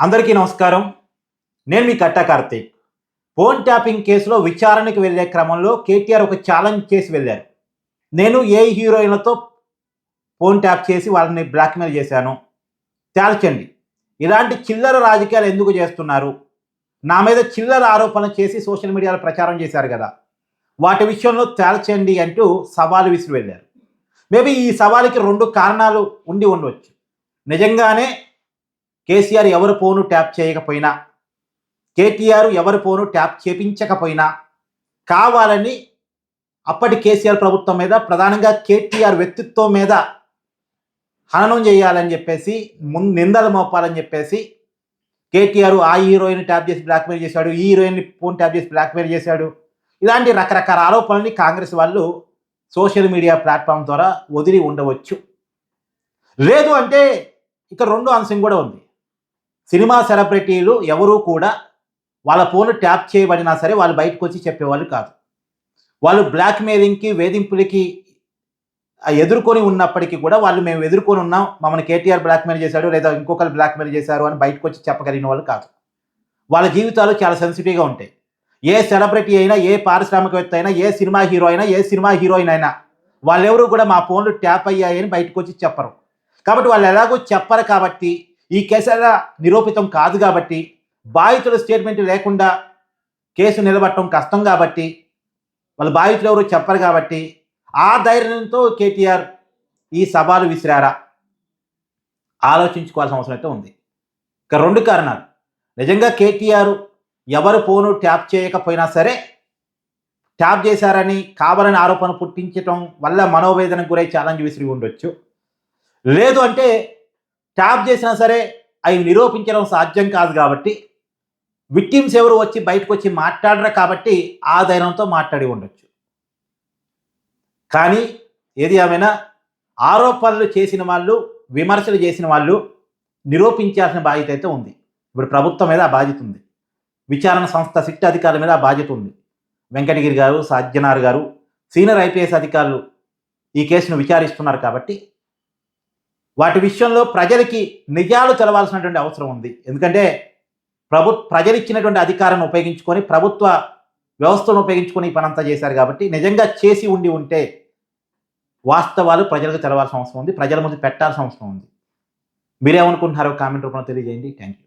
అందరికీ నమస్కారం. నేను మీ కట్టా కార్తీక్. ఫోన్ ట్యాపింగ్ కేసులో విచారణకు వెళ్ళే క్రమంలో కేటీఆర్ ఒక ఛాలెంజ్ చేసి వెళ్ళారు. నేను ఏ హీరోయిన్లతో ఫోన్ ట్యాప్ చేసి వాళ్ళని బ్లాక్మెయిల్ చేశాను? తేల్చండి. ఇలాంటి చిల్లర రాజకీయాలు ఎందుకు చేస్తున్నారు? నా మీద చిల్లర ఆరోపణలు చేసి సోషల్ మీడియాలో ప్రచారం చేశారు కదా. వాటి విషయంలో తేల్చండి అంటూ సవాలు విసిరి వెళ్ళారు. మేబీ ఈ సవాలుకి రెండు కారణాలు ఉండి ఉండవచ్చు నిజంగానే కేసీఆర్ ఎవరు ఫోను ట్యాప్ చేయకపోయినా కేటీఆర్ ఎవరి ఫోను ట్యాప్ చేపించకపోయినా కావాలని అప్పటి కేసీఆర్ ప్రభుత్వం మీద ప్రధానంగా కేటీఆర్ వ్యక్తిత్వం మీద హననం చేయాలని చెప్పేసి ముందు నిందలు మోపాలని చెప్పేసి కేటీఆర్ ఆ హీరోయిన్ ట్యాప్ చేసి బ్లాక్మెయిల్ చేశాడు ఈ హీరోయిన్ ఫోన్ ట్యాప్ చేసి బ్లాక్మెయిల్ చేశాడు. ఇలాంటి రకరకాల ఆరోపణల్ని కాంగ్రెస్ వాళ్ళు సోషల్ మీడియా ప్లాట్ఫామ్ ద్వారా వదిలి ఉండవచ్చు. లేదు అంటే ఇక్కడ రెండో అంశం కూడా ఉంది. సినిమా సెలబ్రిటీలు ఎవరూ కూడా వాళ్ళ ఫోన్ ట్యాప్ చేయబడినా సరే వాళ్ళు బయటకు వచ్చి చెప్పేవాళ్ళు కాదు. వాళ్ళు బ్లాక్మెయిలింగ్కి వేధింపులకి ఎదుర్కొని ఉన్నప్పటికీ కూడా వాళ్ళు మేము ఎదుర్కొని ఉన్నాం మమ్మల్ని కేటీఆర్ బ్లాక్మెయిల్ చేశాడు లేదా ఇంకొకరు బ్లాక్మెయిల్ చేశారు అని బయటకు వచ్చి చెప్పగలిగిన వాళ్ళు కాదు. వాళ్ళ జీవితాలు చాలా సెన్సిటివ్గా ఉంటాయి. ఏ సెలబ్రిటీ అయినా ఏ పారిశ్రామికవేత్త అయినా ఏ సినిమా హీరో అయినా ఏ సినిమా హీరోయిన్ అయినా వాళ్ళెవరూ కూడా మా ఫోన్లు ట్యాప్ అయ్యాయని బయటకు వచ్చి చెప్పరు. కాబట్టి వాళ్ళు ఎలాగో చెప్పరు కాబట్టి ఈ కేసర నిరూపితం కాదు కాబట్టి బాధితుల స్టేట్మెంట్ లేకుండా కేసు నిలబట్టడం కష్టం కాబట్టి వాళ్ళ బాధితులు ఎవరు చెప్పరు కాబట్టి ఆ ధైర్యంతో కేటీఆర్ ఈ సవాలు విసిరారా? ఆలోచించుకోవాల్సిన అవసరం అయితే ఉంది. ఇక రెండు కారణాలు. నిజంగా కేటీఆర్ ఎవరు ఫోను ట్యాప్ చేయకపోయినా సరే ట్యాప్ చేశారని కావాలని ఆరోపణ పుట్టించడం వల్ల మనోవేదనకు గురై ఛాలెంజ్ విసిరి ఉండొచ్చు. లేదు అంటే ట్యాప్ చేసినా సరే అవి నిరూపించడం సాధ్యం కాదు కాబట్టి విక్టిమ్స్ ఎవరు వచ్చి బయటకు వచ్చి మాట్లాడరు కాబట్టి ఆ ధైర్యంతో మాట్లాడి ఉండొచ్చు. కానీ ఏది ఏమైనా ఆరోపణలు చేసిన వాళ్ళు విమర్శలు చేసిన వాళ్ళు నిరూపించాల్సిన బాధ్యత అయితే ఉంది. ఇప్పుడు ప్రభుత్వం మీద ఆ బాధ్యత ఉంది. విచారణ సంస్థ సిట్ అధికారుల మీద ఆ బాధ్యత ఉంది. వెంకటగిరి గారు సజ్జనార్ గారు సీనియర్ ఐపీఎస్ అధికారులు ఈ కేసును విచారిస్తున్నారు కాబట్టి వాటి విషయంలో ప్రజలకి నిజాలు తెలవాల్సినటువంటి అవసరం ఉంది. ఎందుకంటే ప్రభు ప్రజలు ఇచ్చినటువంటి అధికారాన్ని ఉపయోగించుకొని ప్రభుత్వ వ్యవస్థను ఉపయోగించుకొని ఈ పనంతా చేశారు కాబట్టి నిజంగా చేసి ఉండి ఉంటే వాస్తవాలు ప్రజలకు తెలవాల్సిన అవసరం ఉంది. ప్రజల ముందు పెట్టాల్సిన అవసరం ఉంది. మీరేమనుకుంటున్నారో కామెంట్ రూపంలో తెలియజేయండి. Thank you